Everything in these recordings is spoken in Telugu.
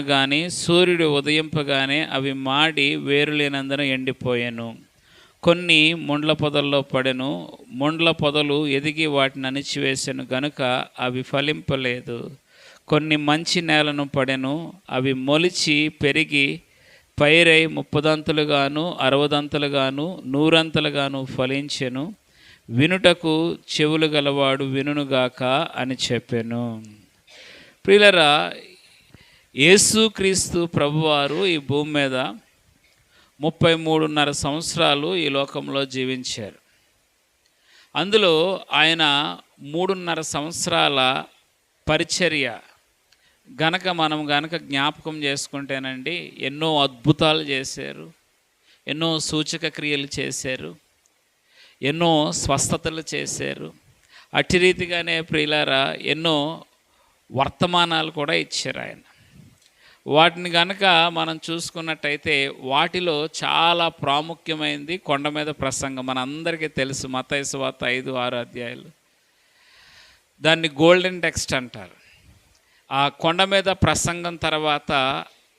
కానీ సూర్యుడు ఉదయింపగానే అవి మాడి వేరులేనందున ఎండిపోయాను. కొన్ని ముండ్ల పొదల్లో పడెను. ముండ్ల పొదలు ఎదిగి వాటిని అణిచివేసాను గనుక అవి ఫలింపలేదు. కొన్ని మంచి నేలను పడెను. అవి మొలిచి పెరిగి పైరై ముప్పదంతులుగాను అరవదంతులుగాను నూరంతులుగాను ఫలించెను. వినుటకు చెవులు గలవాడు వినుగాక అని చెప్పాను. ప్రియులరా యేసుక్రీస్తు ప్రభువారు ఈ భూమి మీద ముప్పై మూడున్నర సంవత్సరాలు ఈ లోకంలో జీవించారు. అందులో ఆయన మూడున్నర సంవత్సరాల పరిచర్య గనక మనం గనక జ్ఞాపకం చేసుకుంటేనండి ఎన్నో అద్భుతాలు చేశారు ఎన్నో సూచక క్రియలు చేశారు ఎన్నో స్వస్థతలు చేశారు. అట్టి రీతిగానే ప్రియులారా ఎన్నో వర్తమానాలు కూడా ఇచ్చారు ఆయన. వాటిని గనక మనం చూసుకున్నట్టయితే వాటిలో చాలా ప్రాముఖ్యమైనది కొండ మీద ప్రసంగం. మనందరికీ తెలుసు మతైసువాత ఐదు ఆరు అధ్యాయులు. దాన్ని గోల్డెన్ టెక్స్ట్ అంటారు. ఆ కొండ మీద ప్రసంగం తర్వాత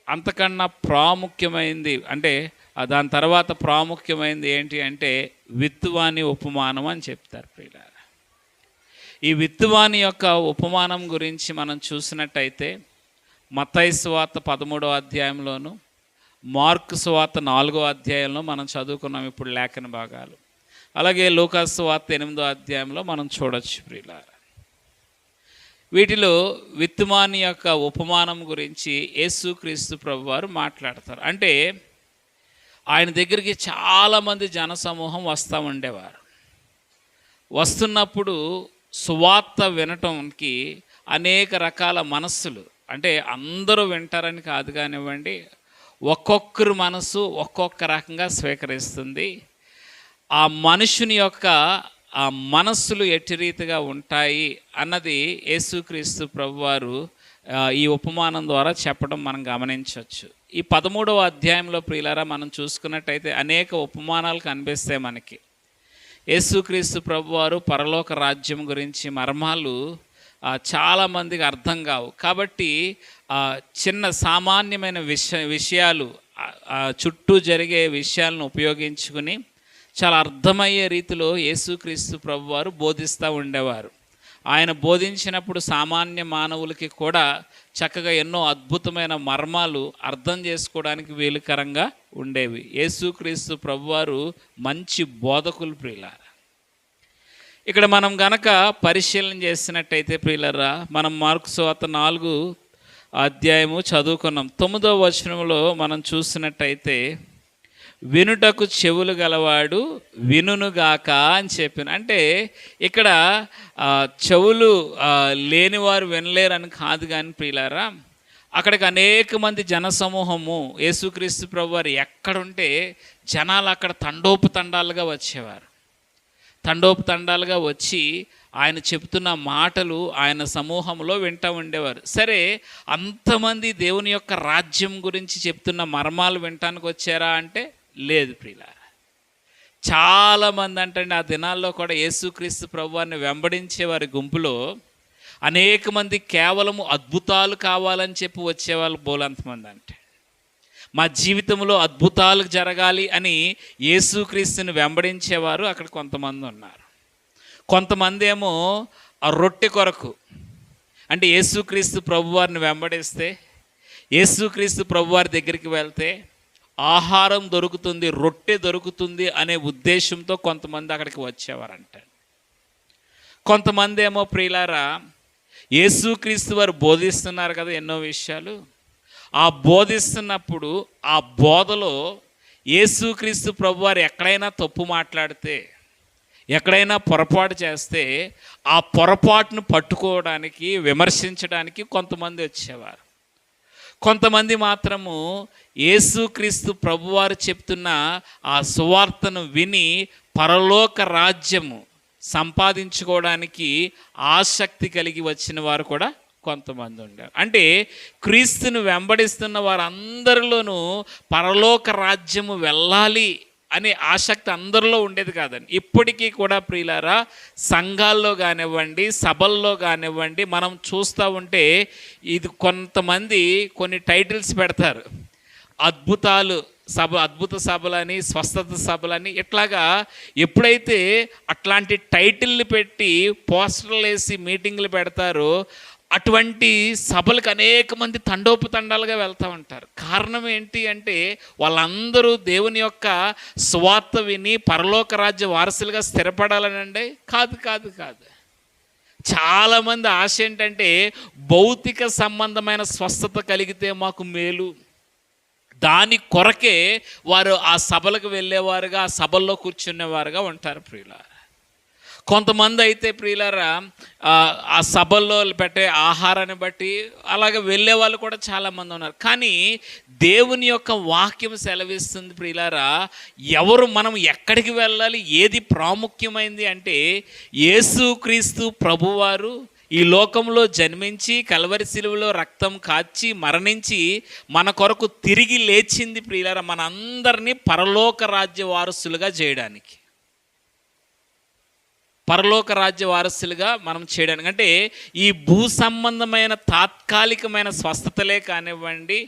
అంతకన్నా ప్రాముఖ్యమైనది అంటే దాని తర్వాత ప్రాముఖ్యమైనది ఏంటి అంటే విత్తువాణి ఉపమానం అని చెప్తారు ప్రియులారా. ఈ విత్తువాణి యొక్క ఉపమానం గురించి మనం చూసినట్టయితే మత్తయి సువార్త పదమూడో అధ్యాయంలోను మార్కు సువార్త నాలుగో అధ్యాయంలో మనం చదువుకున్నాం ఇప్పుడు లేఖన భాగాలు. అలాగే లూకాస్ వార్త ఎనిమిదో అధ్యాయంలో మనం చూడొచ్చు ప్రియులారా. వీటిలో విత్తుమాని యొక్క ఉపమానం గురించి యేసుక్రీస్తు ప్రభు వారు మాట్లాడతారు. అంటే ఆయన దగ్గరికి చాలామంది జనసమూహం వస్తూ ఉండేవారు. వస్తున్నప్పుడు సువార్త వినటంకి అనేక రకాల మనస్సులు అంటే అందరూ వింటారని కాదు కానివ్వండి ఒక్కొక్కరు మనసు ఒక్కొక్క రకంగా స్వీకరిస్తుంది. ఆ మనుషుని యొక్క ఆ మనస్సులు ఎట్టి రీతిగా ఉంటాయి అన్నది యేసుక్రీస్తు ప్రభువారు ఈ ఉపమానం ద్వారా చెప్పడం మనం గమనించవచ్చు. ఈ పదమూడవ అధ్యాయంలో ప్రియులారా మనం చూసుకున్నట్టయితే అనేక ఉపమానాలు కనిపిస్తాయి మనకి. యేసుక్రీస్తు ప్రభువారు పరలోక రాజ్యం గురించి మర్మాలు చాలామందికి అర్థం కావు. కాబట్టి చిన్న సామాన్యమైన విష విషయాలు చుట్టూ జరిగే విషయాలను ఉపయోగించుకుని చాలా అర్థమయ్యే రీతిలో యేసుక్రీస్తు ప్రభువారు బోధిస్తూ ఉండేవారు. ఆయన బోధించినప్పుడు సామాన్య మానవులకి కూడా చక్కగా ఎన్నో అద్భుతమైన మర్మాలు అర్థం చేసుకోవడానికి వీలుకరంగా ఉండేవి. యేసుక్రీస్తు ప్రభువారు మంచి బోధకులు ప్రియులారా ఇక్కడ మనం గనక పరిశీలన చేసినట్టయితే ప్రియులరా మనం మార్కు సువార్త నాలుగు అధ్యాయము చదువుకున్నాం. తొమ్మిదో వచనంలో మనం చూసినట్టయితే వినుటకు చెవులు గలవాడు వినుగాక అని చెప్పిన అంటే ఇక్కడ చెవులు లేనివారు వినలేరని కాదు కానీ ప్రియులారా అక్కడికి అనేక మంది జనసమూహము యేసుక్రీస్తు ప్రభు వారు ఎక్కడుంటే జనాలు అక్కడ తండోపు తండాలుగా వచ్చేవారు. తండోపతండాలుగా వచ్చి ఆయన చెప్తున్న మాటలు ఆయన సమూహంలో వింటూ ఉండేవారు. సరే అంతమంది దేవుని యొక్క రాజ్యం గురించి చెప్తున్న మర్మాలు వినటానికి వచ్చారా అంటే లేదు ప్రియుల చాలామంది అంటే ఆ దినాల్లో కూడా యేసుక్రీస్తు ప్రభువాన్ని వెంబడించే వారి గుంపులో అనేక మంది కేవలము అద్భుతాలు కావాలని చెప్పి వచ్చేవాళ్ళు బోలంతమంది అంటే. మా జీవితంలో అద్భుతాలు జరగాలి అని యేసుక్రీస్తుని వెంబడించేవారు అక్కడ కొంతమంది ఉన్నారు. కొంతమంది ఏమో ఆ రొట్టె కొరకు అంటే యేసుక్రీస్తు ప్రభువారిని వెంబడిస్తే యేసుక్రీస్తు ప్రభువారి దగ్గరికి వెళ్తే ఆహారం దొరుకుతుంది రొట్టె దొరుకుతుంది అనే ఉద్దేశంతో కొంతమంది అక్కడికి వచ్చేవారంట. కొంతమంది ఏమో ప్రియులారా యేసుక్రీస్తు వారు బోధిస్తున్నారు కదా ఎన్నో విషయాలు. ఆ బోధిస్తున్నప్పుడు ఆ బోధలో యేసుక్రీస్తు ప్రభువారు ఎక్కడైనా తప్పు మాట్లాడితే ఎక్కడైనా పొరపాటు చేస్తే ఆ పొరపాటును పట్టుకోవడానికి విమర్శించడానికి కొంతమంది వచ్చేవారు. కొంతమంది మాత్రము యేసుక్రీస్తు ప్రభువారు చెప్తున్న ఆ సువార్తను విని పరలోక రాజ్యము సంపాదించుకోవడానికి ఆసక్తి కలిగి వచ్చిన వారు కూడా కొంతమంది ఉండారు అంటే క్రీస్తును వెంబడిస్తున్న వారందరిలోనూ పరలోక రాజ్యము వెళ్ళాలి అనే ఆసక్తి అందరిలో ఉండేది కాదండి. ఇప్పటికీ కూడా ప్రియులారా సంఘాల్లో కానివ్వండి సభల్లో కానివ్వండి మనం చూస్తూ ఉంటే ఇది కొంతమంది కొన్ని టైటిల్స్ పెడతారు. అద్భుతాలు సభ అద్భుత సభలని స్వస్థత సభలని ఇట్లాగా ఎప్పుడైతే అట్లాంటి టైటిల్ని పెట్టి పోస్టర్లు వేసి మీటింగ్లు పెడతారో అటువంటి సభలకు అనేక మంది తండోపతండాలుగా వెళ్తూ ఉంటారు. కారణం ఏంటి అంటే వాళ్ళందరూ దేవుని యొక్క స్వార్థ విని పరలోక రాజ్య వారసులుగా స్థిరపడాలనండి. కాదు కాదు కాదు. చాలామంది ఆశ ఏంటంటే భౌతిక సంబంధమైన స్వస్థత కలిగితే మాకు మేలు. దాని కొరకే వారు ఆ సభలకు వెళ్ళేవారుగా ఆ సభల్లో కూర్చునేవారుగా ఉంటారు ప్రియులారు. కొంతమంది అయితే ప్రియులారా ఆ, ఆ సభల్లో పెట్టే ఆహారాన్ని బట్టి అలాగే వెళ్ళే వాళ్ళు కూడా చాలామంది ఉన్నారు. కానీ దేవుని యొక్క వాక్యం సెలవిస్తుంది ప్రియులారా ఎవరు మనం ఎక్కడికి వెళ్ళాలి ఏది ప్రాముఖ్యమైంది అంటే యేసుక్రీస్తు ప్రభువారు ఈ లోకంలో జన్మించి కలవరి శిలువలో రక్తం కాచి మరణించి మన కొరకు తిరిగి లేచింది ప్రియులారా మనందరినీ పరలోక రాజ్య వారసులుగా చేయడానికి. పరలోక రాజ్య వారసులుగా మనం చేయడానికి అంటే ఈ భూ సంబంధమైన తాత్కాలికమైన స్వస్థతలే కానివ్వండి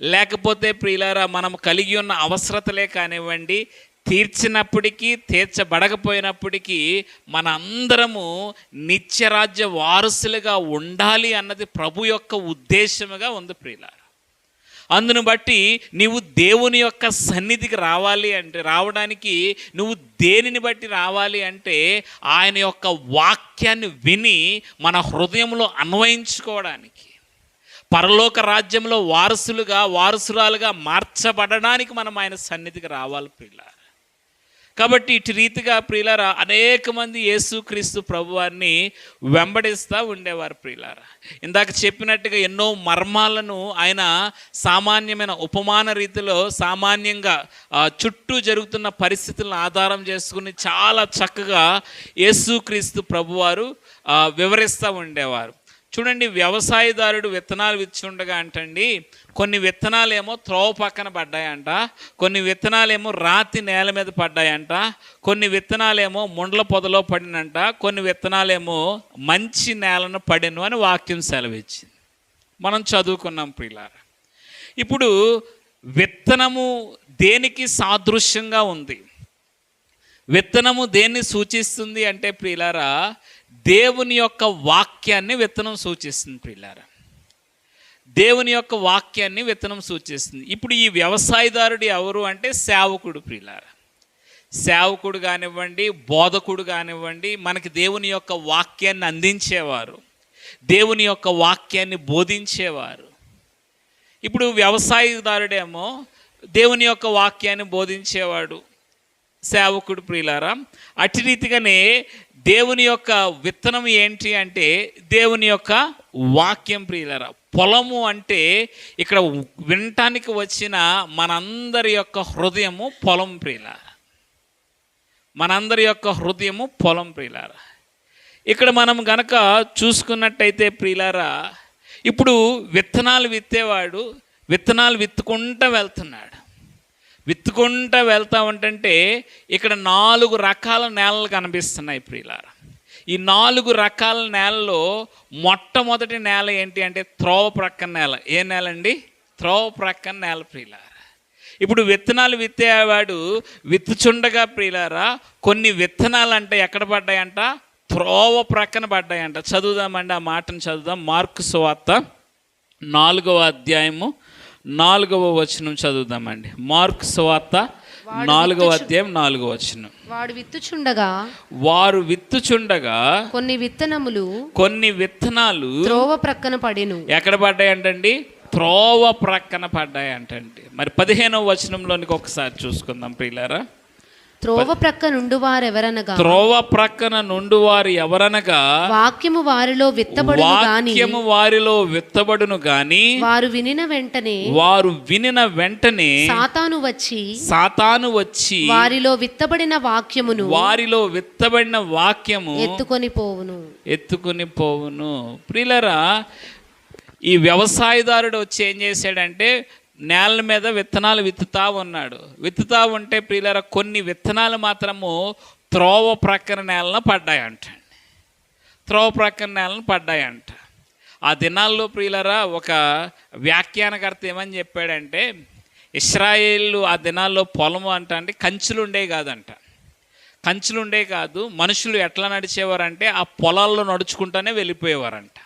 లేకపోతే ప్రియులారా మనం కలిగి ఉన్న అవసరతలే కానివ్వండి తీర్చినప్పటికీ తీర్చబడకపోయినప్పటికీ మన అందరము నిత్యరాజ్య వారసులుగా ఉండాలి అన్నది ప్రభు యొక్క ఉద్దేశముగా ఉంది ప్రియులారా. అందును బట్టి నీవు దేవుని యొక్క సన్నిధికి రావాలి అంటే రావడానికి నువ్వు దేనిని బట్టి రావాలి అంటే ఆయన యొక్క వాక్యాన్ని విని మన హృదయంలో అన్వయించుకోవడానికి. పరలోక రాజ్యంలో వారసులుగా వారసురాలుగా మార్చబడడానికి మనం ఆయన సన్నిధికి రావాలి పిల్ల. కాబట్టి ఇటు రీతిగా ప్రియులారా అనేక మంది యేసుక్రీస్తు ప్రభువారిని వెంబడిస్తూ ఉండేవారు ప్రియులారా. ఇందాక చెప్పినట్టుగా ఎన్నో మర్మాలను ఆయన సామాన్యమైన ఉపమాన రీతిలో సామాన్యంగా చుట్టూ జరుగుతున్న పరిస్థితులను ఆధారం చేసుకుని చాలా చక్కగా యేసుక్రీస్తు ప్రభువారు వివరిస్తూ ఉండేవారు. చూడండి వ్యవసాయదారుడు విత్తనాలు విచ్చుండగా అంటండి కొన్ని విత్తనాలేమో త్రోవ పక్కన పడ్డాయంట కొన్ని విత్తనాలేమో రాతి నేల మీద పడ్డాయంట కొన్ని విత్తనాలేమో ముండ్ల పొదలో పడినంట కొన్ని విత్తనాలేమో మంచి నేలను పడిను అని వాక్యం సెలవిచ్చింది. మనం చదువుకున్నాం ప్రియులారా. ఇప్పుడు విత్తనము దేనికి సాదృశ్యంగా ఉంది? విత్తనము దేన్ని సూచిస్తుంది అంటే ప్రియులారా దేవుని యొక్క వాక్యాన్ని విత్తనం సూచిస్తుంది ప్రియులారా. దేవుని యొక్క వాక్యాన్ని విత్తనం సూచిస్తుంది. ఇప్పుడు ఈ వ్యవసాయదారుడు ఎవరు అంటే సేవకుడు ప్రియులారా. సేవకుడు కానివ్వండి బోధకుడు కానివ్వండి మనకి దేవుని యొక్క వాక్యాన్ని అందించేవారు. దేవుని యొక్క వాక్యాన్ని బోధించేవారు. ఇప్పుడు వ్యవసాయదారుడేమో దేవుని యొక్క వాక్యాన్ని బోధించేవాడు సేవకుడు ప్రియులారా. అటు రీతిగానే దేవుని యొక్క విత్తనం ఏంటి అంటే దేవుని యొక్క వాక్యం ప్రియులరా పొలము అంటే ఇక్కడ వినటానికి వచ్చిన మనందరి యొక్క హృదయము పొలం ప్రియులారా. మనందరి యొక్క హృదయము పొలం ప్రియులారా. ఇక్కడ మనం గనక చూసుకున్నట్టయితే ప్రియులారా ఇప్పుడు విత్తనాలు విత్తేవాడు విత్తనాలు విత్తుకుంటూ వెళ్తున్నాడు. విత్తుకుంటా వెళ్తా ఉంటుంటే ఇక్కడ నాలుగు రకాల నేలలు కనిపిస్తున్నాయి ప్రియులారా. ఈ నాలుగు రకాల నేలలో మొట్టమొదటి నేల ఏంటి అంటే త్రోవ ప్రక్కన నేల. ఏ నేల అండి త్రోవ ప్రక్కన నేల ప్రియులారా. ఇప్పుడు విత్తనాలు విత్తేవాడు విత్తుచుండగా ప్రియులారా కొన్ని విత్తనాలు అంటే ఎక్కడ పడ్డాయంట? త్రోవ ప్రక్కన పడ్డాయంట. చదువుదామండి ఆ మాటను చదువుదాం. మార్కు సువార్త నాలుగవ అధ్యాయము నాలుగవ వచనం చదువుదామండి. మార్క్ సువార్త నాలుగవ అధ్యాయం నాలుగవ వచనం. వాడు విత్తుచుండగా వారు విత్తుచుండగా కొన్ని విత్తనములు కొన్ని విత్తనాలు త్రోవ ప్రక్కన పడెను. ఎక్కడ పడ్డాయంటండి? త్రోవ ప్రక్కన పడ్డాయంటండి. మరి పదిహేనవ వచనంలోనికి ఒకసారి చూసుకుందాం ప్రియులారా. త్రోవ ప్రక్క నుండి వారెవరనగా త్రోవ ప్రక్కన నుండి వారు ఎవరనగా? వాక్యము వారిలో విత్తబడును గాని వాక్యము వారిలో విత్తబడును గాని వారు వినిన వెంటనే వారు వినిన వెంటనే సాతాను వచ్చి సాతాను వచ్చి వారిలో విత్తబడిన వాక్యమును వారిలో విత్తబడిన వాక్యము ఎత్తుకొని పోవును. ఎత్తుకుని పోవును. ప్రియులరా ఈ వ్యవసాయదారుడు వచ్చి ఏం చేశాడంటే నేల మీద విత్తనాలు విత్తుతా ఉన్నాడు. విత్తుతా ఉంటే ప్రియులర కొన్ని విత్తనాలు మాత్రము త్రోవ ప్రక్కన నేలను పడ్డాయంటండి త్రోవ ప్రక్కన నేలను పడ్డాయంట. ఆ దినాల్లో ప్రియులరా ఒక వ్యాఖ్యానకర్త ఏమని చెప్పాడంటే ఇస్రాయేళ్ళు ఆ దినాల్లో పొలము అంట అంటే కంచులు ఉండే కాదంట. కంచులు ఉండే కాదు మనుషులు ఎట్లా నడిచేవారంటే ఆ పొలాల్లో నడుచుకుంటూనే వెళ్ళిపోయేవారంట.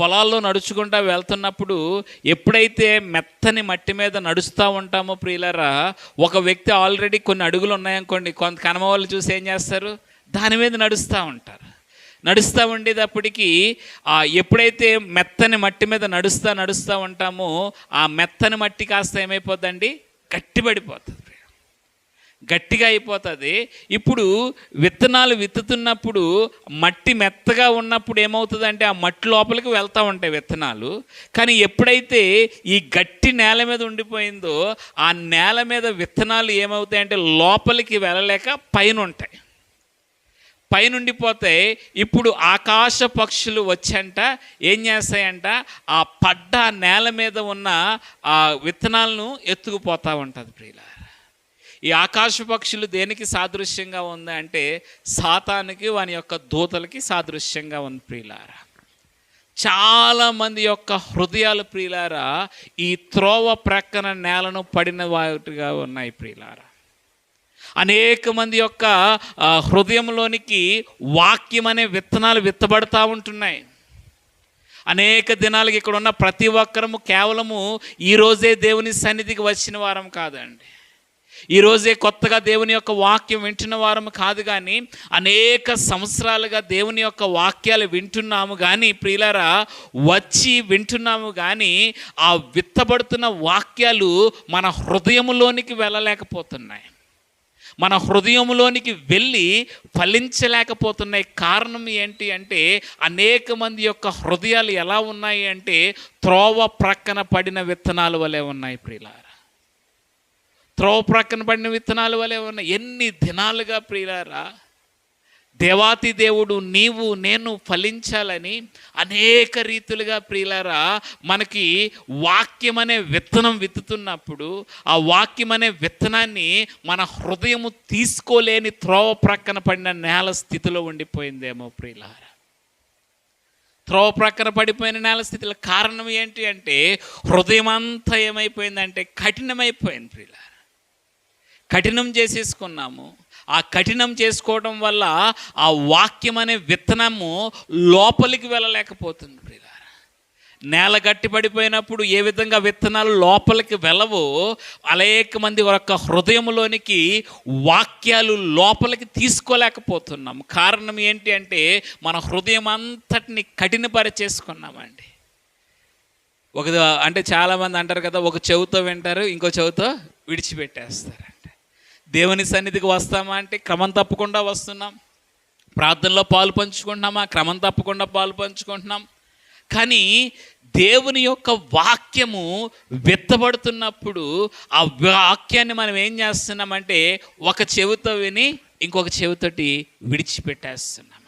పొలాల్లో నడుచుకుంటా వెళ్తున్నప్పుడు ఎప్పుడైతే మెత్తని మట్టి మీద నడుస్తూ ఉంటామో ప్రియులరా ఒక వ్యక్తి ఆల్రెడీ కొన్ని అడుగులు ఉన్నాయనుకోండి కొంత కనమ వాళ్ళు చూసి ఏం చేస్తారు? దాని మీద నడుస్తూ ఉంటారు. నడుస్తూ ఉండేటప్పటికీ ఆ ఎప్పుడైతే మెత్తని మట్టి మీద నడుస్తూ నడుస్తూ ఉంటామో ఆ మెత్తని మట్టి కాస్త ఏమైపోద్దండి? గట్టిపడిపోతుంది. గట్టిగా అయిపోతుంది. ఇప్పుడు విత్తనాలు విత్తుతున్నప్పుడు మట్టి మెత్తగా ఉన్నప్పుడు ఏమవుతుందంటే ఆ మట్టి లోపలికి వెళ్తూ ఉంటాయి విత్తనాలు. కానీ ఎప్పుడైతే ఈ గట్టి నేల మీద ఉండిపోయిందో ఆ నేల మీద విత్తనాలు ఏమవుతాయంటే లోపలికి వెళ్ళలేక పైన ఉంటాయి పైనుండిపోతే ఇప్పుడు ఆకాశ పక్షులు వచ్చంట ఏం చేస్తాయంట ఆ పడ్డ నేల మీద ఉన్న ఆ విత్తనాలను ఎత్తుకుపోతూ ఉంటుంది ప్రియుల ఈ ఆకాశ పక్షులు దేనికి సాదృశ్యంగా ఉంది అంటే సాతానికి వాని యొక్క దూతలకి సాదృశ్యంగా ఉంది ప్రియులారా. చాలామంది యొక్క హృదయాలు ప్రియులారా ఈ త్రోవ ప్రక్కన నేలను పడిన వాటిగా ఉన్నాయి ప్రియులారా. అనేక మంది యొక్క హృదయంలోనికి వాక్యం అనే విత్తనాలు విత్తబడతా ఉంటున్నాయి. అనేక దినాలకి ఇక్కడ ఉన్న ప్రతి ఒక్కరము కేవలము ఈరోజే దేవుని సన్నిధికి వచ్చిన వారం కాదండి. ఈరోజే కొత్తగా దేవుని యొక్క వాక్యం వింటున్న వారం కాదు కానీ అనేక సంవత్సరాలుగా దేవుని యొక్క వాక్యాలు వింటున్నాము కానీ ప్రియులరా వచ్చి వింటున్నాము కానీ ఆ విత్తబడుతున్న వాక్యాలు మన హృదయంలోనికి వెళ్ళలేకపోతున్నాయి. మన హృదయంలోనికి వెళ్ళి ఫలించలేకపోతున్నాయి. కారణం ఏంటి అంటే అనేక మంది యొక్క హృదయాలు ఎలా ఉన్నాయి అంటే త్రోవ ప్రక్కన పడిన విత్తనాలు వలె ఉన్నాయి ప్రియులారా. త్రోవ ప్రక్కన పడిన విత్తనాలు వలె ఉన్నాయి ఎన్ని దినాలుగా ప్రియులారా దేవాతి దేవుడు నీవు నేను ఫలించాలని అనేక రీతులుగా ప్రియులారా మనకి వాక్యం అనే విత్తనం విత్తుతున్నప్పుడు ఆ వాక్యం అనే విత్తనాన్ని మన హృదయము తీసుకోలేని త్రోవ ప్రక్కన పడిన నేల స్థితిలో ఉండిపోయిందేమో ప్రియులారా. త్రోవ ప్రక్కన పడిపోయిన నేల స్థితిలో కారణం ఏంటి అంటే హృదయం అంతా ఏమైపోయిందంటే కఠినమైపోయింది ప్రియులారా. కఠినం చేసేసుకున్నాము. ఆ కఠినం చేసుకోవడం వల్ల ఆ వాక్యం అనే విత్తనము లోపలికి వెళ్ళలేకపోతుంది ప్రియులారా. నేల గట్టి పడిపోయినప్పుడు ఏ విధంగా విత్తనాలు లోపలికి వెళ్ళవో అనేక మంది యొక్క హృదయంలోనికి వాక్యాలు లోపలికి తీసుకోలేకపోతున్నాం కారణం ఏంటి అంటే మన హృదయం అంతటిని కఠినపరిచేసుకున్నామండి. ఒక అంటే చాలామంది అంటారు కదా ఒక చెవితో వింటారు ఇంకో చెవితో విడిచిపెట్టేస్తారు. దేవుని సన్నిధికి వస్తామా అంటే క్రమం తప్పకుండా వస్తున్నాం. ప్రార్థనలో పాలు పంచుకుంటున్నామా? క్రమం తప్పకుండా పాలు పంచుకుంటున్నాం. కానీ దేవుని యొక్క వాక్యము విత్తబడుతున్నప్పుడు ఆ వాక్యాన్ని మనం ఏం చేస్తున్నామంటే ఒక చెవితో విని ఇంకొక చెవితోటి విడిచిపెట్టేస్తున్నాం.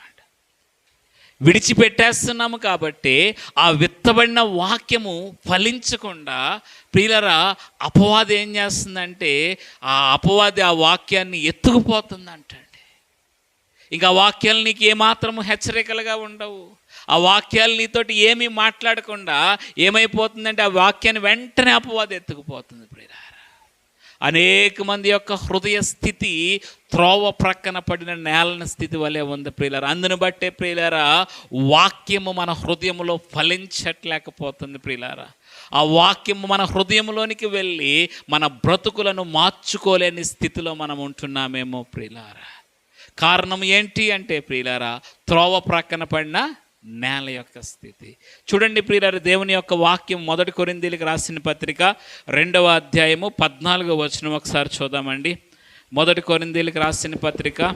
విడిచిపెట్టేస్తున్నాము కాబట్టి ఆ విత్తబడిన వాక్యము ఫలించకుండా ప్రియులరా అపవాది ఏం చేస్తుందంటే ఆ అపవాది ఆ వాక్యాన్ని ఎత్తుకుపోతుందంటండి. ఇంకా వాక్యాలు నీకు ఏమాత్రము హెచ్చరికలుగా ఉండవు. ఆ వాక్యాలు నీతోటి ఏమీ మాట్లాడకుండా ఏమైపోతుందంటే ఆ వాక్యాన్ని వెంటనే అపవాది ఎత్తుకుపోతుంది ప్రియుల అనేక మంది యొక్క హృదయ స్థితి త్రోవ ప్రక్కన పడిన నేలన స్థితి వలె ఉంది ప్రియులారా. అందును బట్టే ప్రియులారా వాక్యము మన హృదయంలో ఫలించట్లేకపోతుంది ప్రియులారా. ఆ వాక్యము మన హృదయంలోనికి వెళ్ళి మన బ్రతుకులను మార్చుకోలేని స్థితిలో మనం ఉంటున్నామేమో ప్రియులారా. కారణం ఏంటి అంటే ప్రియులారా త్రోవ ప్రక్కన పడిన నేల యొక్క స్థితి. చూడండి ప్రియులారు దేవుని యొక్క వాక్యం మొదటి కొరిందీలకు రాసిన పత్రిక రెండవ అధ్యాయము పద్నాలుగో వచనం ఒకసారి చూద్దామండి. మొదటి కొరిందీలకు రాసిన పత్రిక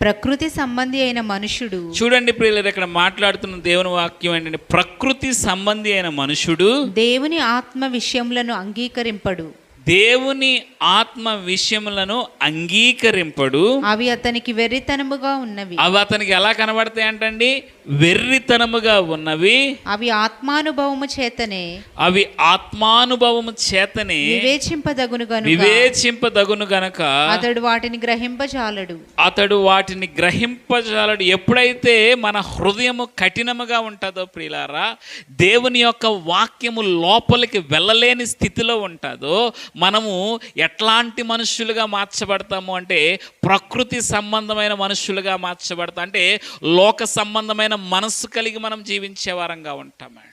ప్రకృతి సంబంధి అయిన మనుషుడు చూడండి ప్రియులారు ఇక్కడ మాట్లాడుతున్న దేవుని వాక్యం ఏంటంటే ప్రకృతి సంబంధి అయిన మనుషుడు దేవుని ఆత్మ విషయములను అంగీకరింపడు. దేవుని ఆత్మ విషయములను అంగీకరింపడు. అవి అతనికి వెర్రితనముగా ఉన్నవి. అవి అతనికి ఎలా కనబడతాయి అంటండి వెర్రితనముగా ఉన్నవి. అవి ఆత్మానుభవము చేతనే అవి ఆత్మానుభవము చేతనే వివేచింపదగును గనుక. వివేచింపదగును గనక అతడు వాటిని గ్రహింపజాలడు. అతడు వాటిని గ్రహింపజాలడు. ఎప్పుడైతే మన హృదయము కఠినముగా ఉంటుందో ప్రియులారా దేవుని యొక్క వాక్యము లోపలికి వెళ్ళలేని స్థితిలో ఉంటుందో మనము ఎట్లాంటి మనుషులుగా మార్చబడతాము అంటే ప్రకృతి సంబంధమైన మనుషులుగా మార్చబడతాం అంటే లోక సంబంధమైన మనస్సు కలిగి మనం జీవించే వారంగా ఉంటామండి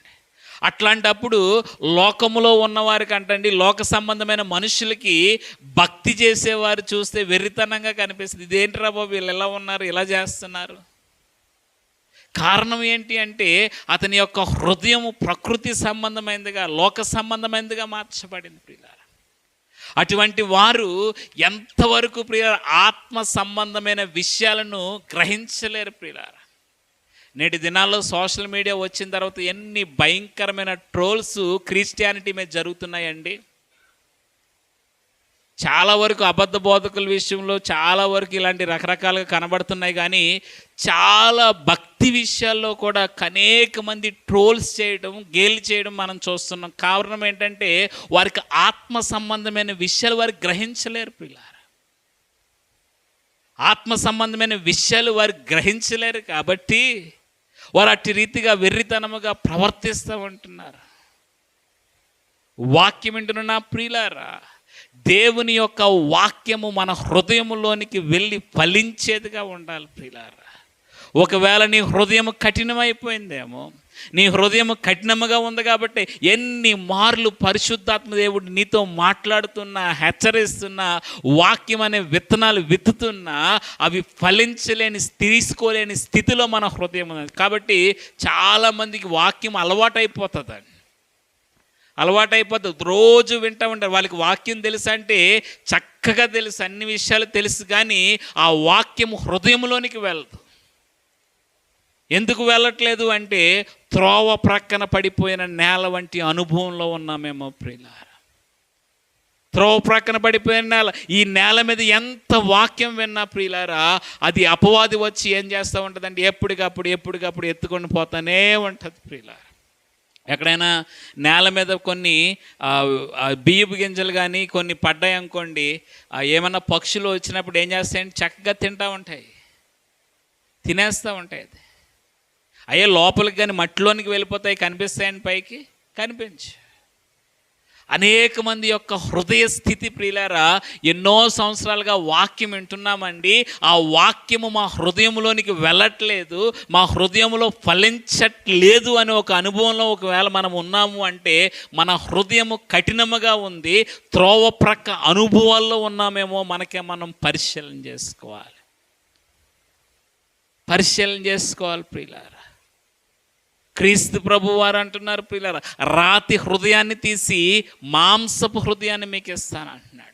అట్లాంటప్పుడు లోకములో ఉన్నవారికి అంటండి లోక సంబంధమైన మనుషులకి భక్తి చేసేవారు చూస్తే వెర్రితనంగా కనిపిస్తుంది. ఇదేంట్రా బాబు వీళ్ళు ఎలా ఉన్నారు ఇలా చేస్తున్నారు? కారణం ఏంటి అంటే అతని యొక్క హృదయం ప్రకృతి సంబంధమైనదిగా లోక సంబంధమైనదిగా మార్చబడింది ప్రియుల అటువంటి వారు ఎంతవరకు ప్రియ ఆత్మ సంబంధమైన విషయాలను గ్రహించలేరు ప్రియులారా. నేటి దినాల్లో సోషల్ మీడియా వచ్చిన తర్వాత ఎన్ని భయంకరమైన ట్రోల్స్ క్రిస్టియానిటీ మీద జరుగుతున్నాయండి. చాలా వరకు అబద్ధ బోధకుల విషయంలో చాలా వరకు ఇలాంటి రకరకాలుగా కనబడుతున్నాయి కానీ చాలా భక్తి విషయాల్లో కూడా అనేక మంది ట్రోల్స్ చేయడం గేలి చేయడం మనం చూస్తున్నాం. కారణం ఏంటంటే వారికి ఆత్మ సంబంధమైన విషయాలు వారు గ్రహించలేరు పిల్లారా ఆత్మ సంబంధమైన విషయాలు వారు గ్రహించలేరు కాబట్టి వారు అట్టి రీతిగా వెర్రితనముగా ప్రవర్తిస్తూ ఉంటున్నారు. వాక్యం వింటున్న నా ప్రియులారా దేవుని యొక్క వాక్యము మన హృదయంలోనికి వెళ్ళి ఫలించేదిగా ఉండాలి ప్రియులారా. ఒకవేళ నీ హృదయం కఠినమైపోయిందేమో నీ హృదయం కఠినముగా ఉంది కాబట్టి ఎన్ని మార్లు పరిశుద్ధాత్మ దేవుడు నీతో మాట్లాడుతున్నా హెచ్చరిస్తున్నా వాక్యం అనే విత్తనాలు విత్తుతున్నా అవి ఫలించలేని తీసుకోలేని స్థితిలో మన హృదయం ఉంది కాబట్టి చాలామందికి వాక్యం అలవాటైపోతుంది అలవాటైపోతుంది. రోజు వింటూ ఉంటారు. వాళ్ళకి వాక్యం తెలుసు అంటే చక్కగా తెలుసు. అన్ని విషయాలు తెలుసు కానీ ఆ వాక్యం హృదయంలోనికి వెళ్ళదు. ఎందుకు వెళ్ళట్లేదు అంటే త్రోవ ప్రక్కన పడిపోయిన నేల వంటి అనుభవంలో ఉన్నామేమో ప్రియులార. త్రోవ ప్రక్కన పడిపోయిన నేల ఈ నేల మీద ఎంత వాక్యం విన్నా ప్రియులారా అది అపవాది వచ్చి ఏం చేస్తూ ఉంటుందంటే ఎప్పటికప్పుడు ఎప్పటికప్పుడు ఎత్తుకొని పోతానే ఉంటుంది ప్రియులార. ఎక్కడైనా నేల మీద కొన్ని బియ్యపు గింజలు కానీ కొన్ని పడ్డాయి అనుకోండి ఏమైనా పక్షులు వచ్చినప్పుడు ఏం చేస్తాయంటే చక్కగా తింటూ ఉంటాయి. తినేస్తూ ఉంటాయి అది. అయ్యే లోపలికి కానీ మట్టిలోనికి వెళ్ళిపోతాయి కనిపిస్తాయని పైకి కనిపించు. అనేక మంది యొక్క హృదయ స్థితి ప్రియులారా ఎన్నో సంవత్సరాలుగా వాక్యం వింటున్నామండి. ఆ వాక్యము మా హృదయంలోనికి వెళ్ళట్లేదు మా హృదయంలో ఫలించట్లేదు అనే ఒక అనుభవంలో ఒకవేళ మనం ఉన్నాము అంటే మన హృదయము కఠినముగా ఉంది త్రోవ ప్రక్క అనుభవాల్లో ఉన్నామేమో మనకే మనం పరిశీలన చేసుకోవాలి. పరిశీలన చేసుకోవాలి ప్రియులారా. క్రీస్తు ప్రభు వారు అంటున్నారు పిల్లల రాతి హృదయాన్ని తీసి మాంసపు హృదయాన్ని మీకు ఇస్తాను అంటున్నాడు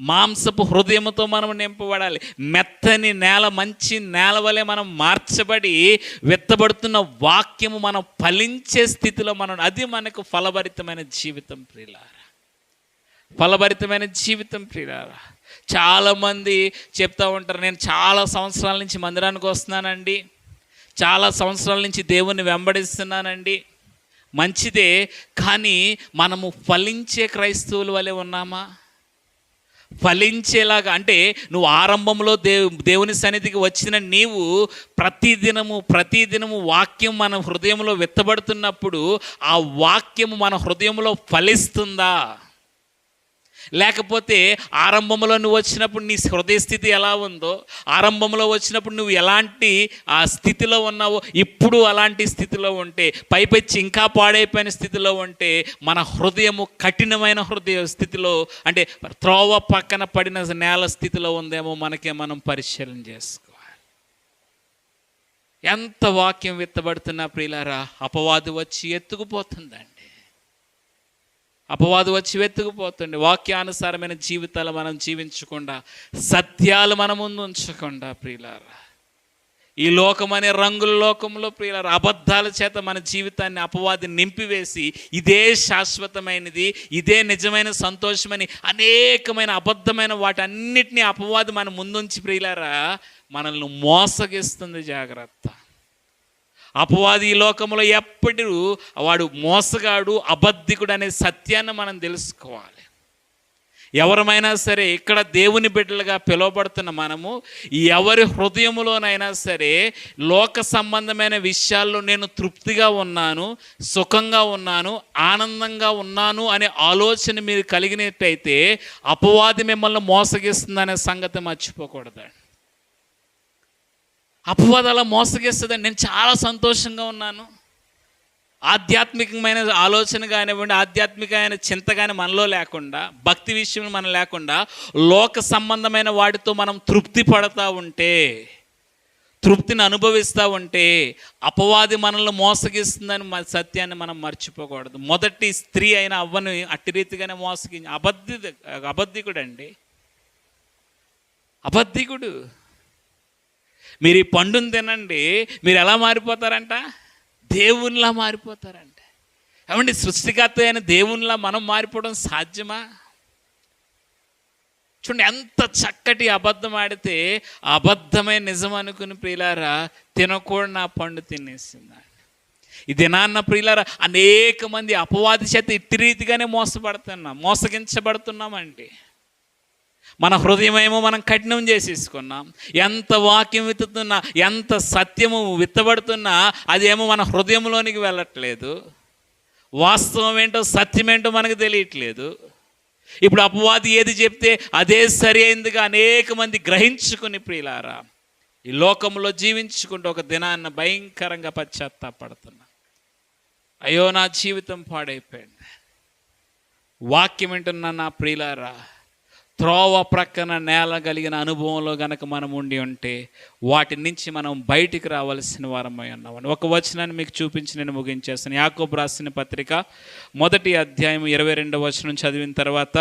మాంసపు హృదయముతో మనం నింపబడాలి. మెత్తని నేల మంచి నేల వలె మనం మార్చబడి విత్తబడుతున్న వాక్యము మనం ఫలించే స్థితిలో మనం అది మనకు ఫలభరితమైన జీవితం ప్రియులారా. ఫలభరితమైన జీవితం ప్రియులారా. చాలామంది చెప్తా ఉంటారు నేను చాలా సంవత్సరాల నుంచి మందిరానికి వస్తున్నానండి. చాలా సంవత్సరాల నుంచి దేవుని వెంబడిస్తున్నానండి. మంచిదే కానీ మనము ఫలించే క్రైస్తవుల వలె ఉన్నామా? ఫలించేలాగా అంటే నువ్వు ఆరంభంలో దేవు దేవుని సన్నిధికి వచ్చిన నీవు ప్రతిదినము ప్రతిదినము వాక్యం మన హృదయంలో విత్తబడుతున్నప్పుడు ఆ వాక్యము మన హృదయంలో ఫలిస్తుందా? లేకపోతే ఆరంభంలో నువ్వు వచ్చినప్పుడు నీ హృదయ స్థితి ఎలా ఉందో ఆరంభంలో వచ్చినప్పుడు నువ్వు ఎలాంటి ఆ స్థితిలో ఉన్నావో ఇప్పుడు అలాంటి స్థితిలో ఉంటే పైపెచ్చి ఇంకా పాడైపోయిన స్థితిలో ఉంటే మన హృదయము కఠినమైన హృదయ స్థితిలో అంటే త్రోవ పక్కన పడిన నేల స్థితిలో ఉందేమో మనకే మనం పరిశీలన చేసుకోవాలి. ఎంత వాక్యం విత్తబడుతున్నా ప్రియులారా అపవాది వచ్చి ఎత్తుకుపోతుందండి. అపవాదు వచ్చి వెతుకుపోతుండే. వాక్యానుసారమైన జీవితాలు మనం జీవించకుండా సత్యాలు మన ముందు ఉంచకుండా ప్రియులారా. ఈ లోకం అనే రంగుల లోకంలో ప్రియులారా అబద్ధాల చేత మన జీవితాన్ని అపవాది నింపివేసి ఇదే శాశ్వతమైనది ఇదే నిజమైన సంతోషమని అనేకమైన అబద్ధమైన వాటన్నిటిని అపవాది మన ముందుంచి ప్రియులారా మనల్ని మోసగిస్తుంది జాగ్రత్త. అపవాది ఈ లోకంలో ఎప్పటి వాడు మోసగాడు అబద్ధికుడు అనే సత్యాన్ని మనం తెలుసుకోవాలి. ఎవరమైనా సరే ఇక్కడ దేవుని బిడ్డలుగా పిలువబడుతున్న మనము ఎవరి హృదయములోనైనా సరే లోక సంబంధమైన విషయాల్లో నేను తృప్తిగా ఉన్నాను సుఖంగా ఉన్నాను ఆనందంగా ఉన్నాను అనే ఆలోచన మీరు కలిగినట్టయితే అపవాది మిమ్మల్ని మోసగిస్తుందనే సంగతి మర్చిపోకూడదండి. అపవాదం అలా మోసగిస్తుందండి నేను చాలా సంతోషంగా ఉన్నాను. ఆధ్యాత్మికమైన ఆలోచన కానివ్వండి ఆధ్యాత్మికమైన చింత కానీ మనలో లేకుండా భక్తి విషయం మనం లేకుండా లోక సంబంధమైన వాటితో మనం తృప్తి పడతా ఉంటే తృప్తిని అనుభవిస్తూ ఉంటే అపవాది మనల్ని మోసగిస్తుందని మన సత్యాన్ని మనం మర్చిపోకూడదు. మొదటి స్త్రీ అయిన అవ్వని అట్టి రీతిగానే మోసగి అబద్ధి అబద్ధికుడు అండి అబద్ధికుడు. మీరు ఈ పండుని తినండి మీరు ఎలా మారిపోతారంట? దేవునిలా మారిపోతారంట. ఏమండి సృష్టికర్త అయిన దేవునిలా మనం మారిపోవడం సాధ్యమా? చూడండి ఎంత చక్కటి అబద్ధం ఆడితే అబద్ధమే నిజం అనుకుని ప్రియులారా తినకూడని ఆ పండు తినేసింది ఈ దినాన్న ప్రియులారా అనేక మంది అపవాది చేత ఇట్టి రీతిగానే మోసపడుతున్నాం మోసగించబడుతున్నామండి. మన హృదయమేమో మనం కఠినం చేసేసుకున్నాం ఎంత వాక్యం విత్తుతున్నా ఎంత సత్యము విత్తబడుతున్నా అదేమో మన హృదయంలోనికి వెళ్ళట్లేదు. వాస్తవం ఏంటో సత్యం ఏంటో మనకు తెలియట్లేదు. ఇప్పుడు అపవాది ఏది చెప్తే అదే సరి అయిందిగా అనేక మంది గ్రహించుకుని ప్రియులారా ఈ లోకంలో జీవించుకుంటూ ఒక దినాన్న భయంకరంగా పశ్చాత్తాపడుతున్నా. అయ్యో నా జీవితం పాడైపోయింది. వాక్యం వింటున్న నా ప్రియులారా త్రోవ ప్రక్కన నేల కలిగిన అనుభవంలో గనక మనం ఉండి ఉంటే వాటి నుంచి మనం బయటికి రావాల్సిన వారమై ఉన్నామని ఒక వచనాన్ని మీకు చూపించి నేను ముగించేస్తాను. యాకోబ్ రాసిన పత్రిక మొదటి అధ్యాయం ఇరవై రెండవ వచనం చదివిన తర్వాత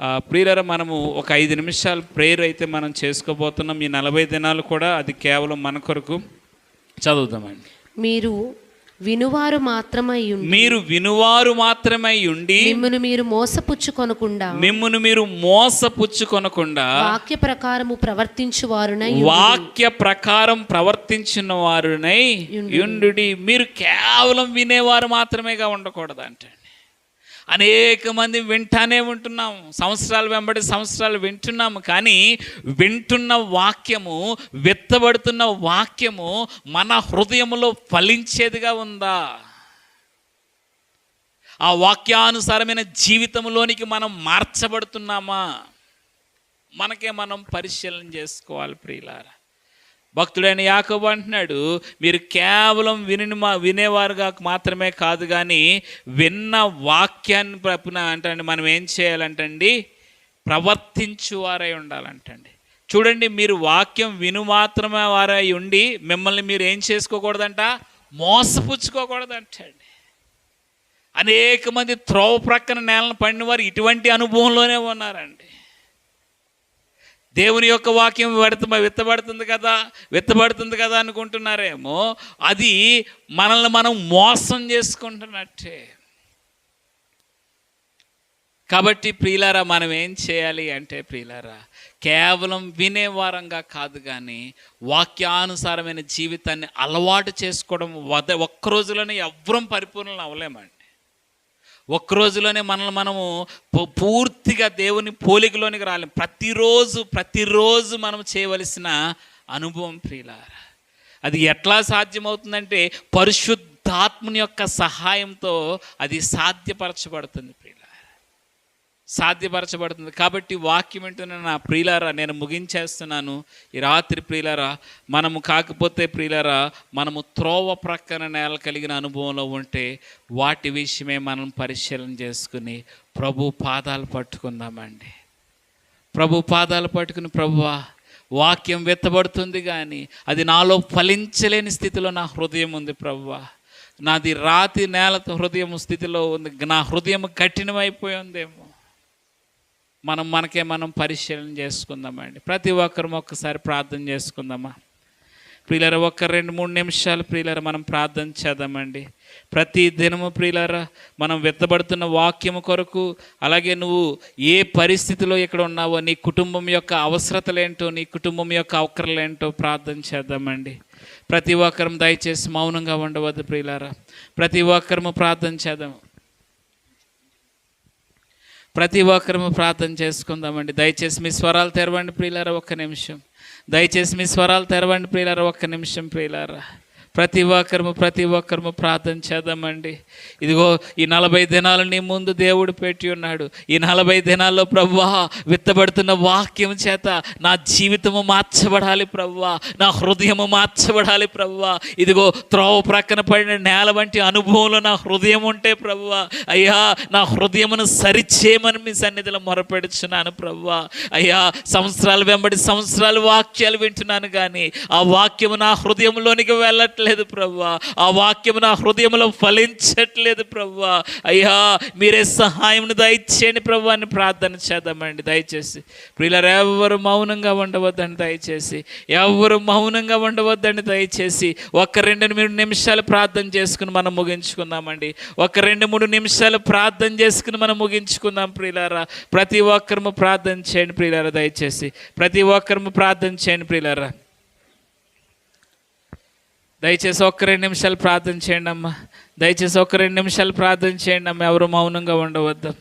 ఆ, మనము ఒక ఐదు నిమిషాలు ప్రేయర్ అయితే మనం చేసుకోబోతున్నాం. ఈ నలభై దినాలు కూడా అది కేవలం మన కొరకు చదువుతామండి మీరు వినువారు మాత్రమై మీరు వినువారు మాత్రమై ఉండి మిమ్మును మీరు మోసపుచ్చుకొనకుండా మిమ్మును మీరు మోసపుచ్చుకొనకుండా వాక్య ప్రకారము ప్రవర్తించువారునై ఉండుడి. వాక్య ప్రకారం ప్రవర్తించిన వారునై యుండుడి మీరు కేవలం వినేవారు మాత్రమేగా ఉండకూడదు అంటే అనేక మంది వింటానే ఉంటున్నాం. సంవత్సరాలు వెంబడి సంవత్సరాలు వింటున్నాము. కానీ వింటున్న వాక్యము విత్తబడుతున్న వాక్యము మన హృదయములో ఫలించేదిగా ఉందా? ఆ వాక్యానుసారమైన జీవితంలోనికి మనం మార్చబడుతున్నామా? మనకే మనం పరిశీలన చేసుకోవాలి ప్రియులారా. భక్తుడైన యాకబు అంటున్నాడు మీరు కేవలం విని మా వినేవారుగా మాత్రమే కాదు కానీ విన్న వాక్యాన్ని ప్రపున అంటే మనం ఏం చేయాలంటండి? ప్రవర్తించువారై ఉండాలంటండి. చూడండి మీరు వాక్యం విను మాత్రమే వారై ఉండి మిమ్మల్ని మీరు ఏం చేసుకోకూడదంట? మోసపుచ్చుకోకూడదంటండి. అనేక మంది త్రోవ ప్రక్కన నేలను పడిన వారు ఇటువంటి అనుభవంలోనే ఉన్నారండి. దేవుని యొక్క వాక్యం విడత విత్తబడుతుంది కదా విత్తబడుతుంది కదా అనుకుంటున్నారేమో అది మనల్ని మనం మోసం చేసుకుంటున్నట్టే. కాబట్టి ప్రియులారా మనం ఏం చేయాలి అంటే ప్రియులారా కేవలం వినేవారంగా కాదు కానీ వాక్యానుసారమైన జీవితాన్ని అలవాటు చేసుకోవడం వద ఒక్క రోజులోనే ఎవ్వరం పరిపూర్ణలు అవ్వలేమండి. ఒక్కరోజులోనే మనల్ని మనము పూ- పూర్తిగా దేవుని పోలికలోనికి రాలేం. ప్రతిరోజు ప్రతిరోజు మనం చేయవలసిన అనుభవం ప్రియులారా. అది ఎట్లా సాధ్యమవుతుందంటే పరిశుద్ధాత్మని యొక్క సహాయంతో అది సాధ్యపరచబడుతుంది ప్రియుల సాధ్యపరచబడుతుంది. కాబట్టి వాక్యం వింటున్న నా ప్రియులారా నేను ముగించేస్తున్నాను. ఈ రాత్రి ప్రియులారా మనము కాకపోతే ప్రియులారా మనము త్రోవ ప్రక్కన నేల కలిగిన అనుభవంలో ఉంటే వాటి విషయమే మనం పరిశీలన చేసుకుని ప్రభు పాదాలు పట్టుకుందామండి. ప్రభు పాదాలు పట్టుకుని ప్రభువా వాక్యం వెత్తబడుతుంది కానీ అది నాలో ఫలించలేని స్థితిలో నా హృదయం ఉంది ప్రభువా. నాది రాతి నేలతో హృదయం స్థితిలో ఉంది నా హృదయం కఠినమైపోయి ఉందేమో. మనం మనకే మనం పరిశీలన చేసుకుందామండి. ప్రతి ఒక్కరం ఒక్కసారి ప్రార్థన చేసుకుందామా? ప్రియులర ఒక్క రెండు మూడు నిమిషాలు ప్రియులర మనం ప్రార్థన చేద్దామండి. ప్రతి దినము ప్రియులరా మనం వెత్తబడుతున్న వాక్యము కొరకు అలాగే నువ్వు ఏ పరిస్థితిలో ఇక్కడ ఉన్నావో నీ కుటుంబం యొక్క అవసరతలేంటో నీ కుటుంబం యొక్క అవకరలేంటో ప్రార్థన చేద్దామండి. ప్రతి ఒక్కరం దయచేసి మౌనంగా ఉండవద్దు ప్రియులారా. ప్రతి ఒక్కరము ప్రార్థన చేద్దాం. ప్రతి ఒక్కరము ప్రార్థన చేసుకుందామండి. దయచేసి మీ స్వరాలు తెరవండి ప్రియులారా ఒక్క నిమిషం. దయచేసి మీ స్వరాలు తెరవండి ప్రియులారా ఒక్క నిమిషం ప్రియులారా. ప్రతి ఒక్కరము ప్రతి ఒక్కరము ప్రార్థన చేద్దామండి. ఇదిగో ఈ నలభై దినాలు నీ ముందు దేవుడు పెట్టి ఉన్నాడు. ఈ నలభై దినాల్లో ప్రవ్వా విత్తబడుతున్న వాక్యం చేత నా జీవితము మార్చబడాలి ప్రవ్వా. నా హృదయము మార్చబడాలి ప్రవ్వా. ఇదిగో త్రోవ ప్రక్కన పడిన నేల వంటి అనుభవంలో నా హృదయం ఉంటే ప్రవ్వా. అయ్యా నా హృదయమును సరిచేయమని మీ సన్నిధిలో మొరపెడుచున్నాను ప్రవ్వా. అయ్యా సంవత్సరాలు వెంబడి సంవత్సరాలు వాక్యాలు వింటున్నాను కానీ ఆ వాక్యము నా హృదయంలోనికి వెళ్ళట్లేదు. ప్రవ్వా. ఆ వాక్యము నా హృదయంలో ఫలించట్లేదు ప్రవ్వా. అయ్యా మీరే సహాయం దయచేయండి ప్రవ్వా అని ప్రార్థన చేద్దామండి. దయచేసి ఎవరు మౌనంగా ఉండవద్దని దయచేసి. ఎవరు మౌనంగా ఉండవద్దని దయచేసి. ఒక రెండు మూడు నిమిషాలు ప్రార్థన చేసుకుని మనం ముగించుకుందామండి. ఒక రెండు మూడు నిమిషాలు ప్రార్థన చేసుకుని మనం ముగించుకుందాం ప్రియులారా. ప్రతి ఒక్కరము ప్రార్థన చేయండి ప్రియులారా దయచేసి. ప్రతి ఒక్కరము ప్రార్థన చేయండి ప్రియులారా. దయచేసి ఒక్క రెండు నిమిషాలు ప్రార్థన చేయండి అమ్మా. దయచేసి ఒక్క రెండు నిమిషాలు ప్రార్థన చేయండి అమ్మా. ఎవరు మౌనంగా ఉండవద్దు.